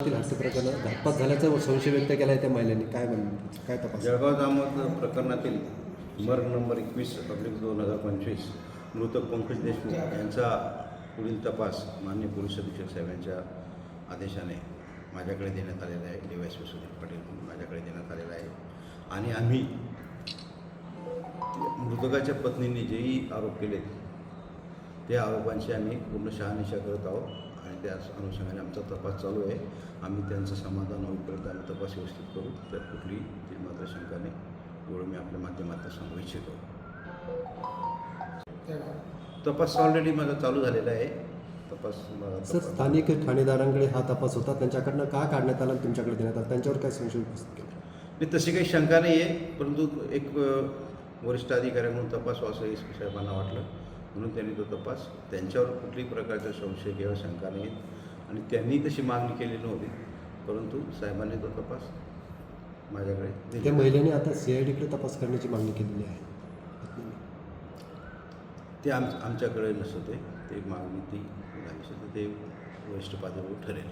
तील हत्या घातपात झाल्याचा संशय व्यक्त केला आहे त्या महिलांनी. काय म्हणलं काय तपास? जळगाव जामोद प्रकरणातील मर्ग नंबर एकवीस पब्लिक दोन हजार पंचवीस मृत पंकज देशमुख यांचा पुढील तपास मान्य पोलीस अधीक्षक साहेबांच्या आदेशाने माझ्याकडे देण्यात आलेला आहे. डी वाय सुधीर पाटील माझ्याकडे देण्यात आलेला आहे. आणि आम्ही मृतकाच्या पत्नींनी जेही आरोप केले त्या आरोपांची आम्ही पूर्ण शहानिशा करत आहोत आणि त्या अनुषंगाने आमचा तपास चालू आहे. आम्ही त्यांचं समाधान होईपर्यंत आम्ही तपास व्यवस्थित करू. तर कुठलीही ती मात्र शंका नाही एवढं मी आपल्या माध्यमातून सांगू इच्छितो. तपास ऑलरेडी माझा चालू झालेला आहे. तपास सर स्थानिक ठाणेदारांकडे हा तपास होता. त्यांच्याकडनं का काढण्यात आला आणि तुमच्याकडे देण्यात आला? त्यांच्यावर काय संशय उपस्थित केला? तशी काही शंका नाही आहे परंतु एक वरिष्ठ अधिकारी म्हणून तपास असं एस पी साहेबांना वाटलं. म्हणून त्यांनी तो तपास त्यांच्यावर कुठल्याही प्रकारचा संशय किंवा शंका नाही आणि त्यांनी तशी मागणी केली नव्हती परंतु साहेबांनी तो तपास माझ्याकडे त्या. महिलेने आता सीआयडीकडे तपास करण्याची मागणी केलेली आहे. ते आम आमच्याकडे नसतं ते ते मागणी ती ते वरिष्ठ पातळीवर ठरेल.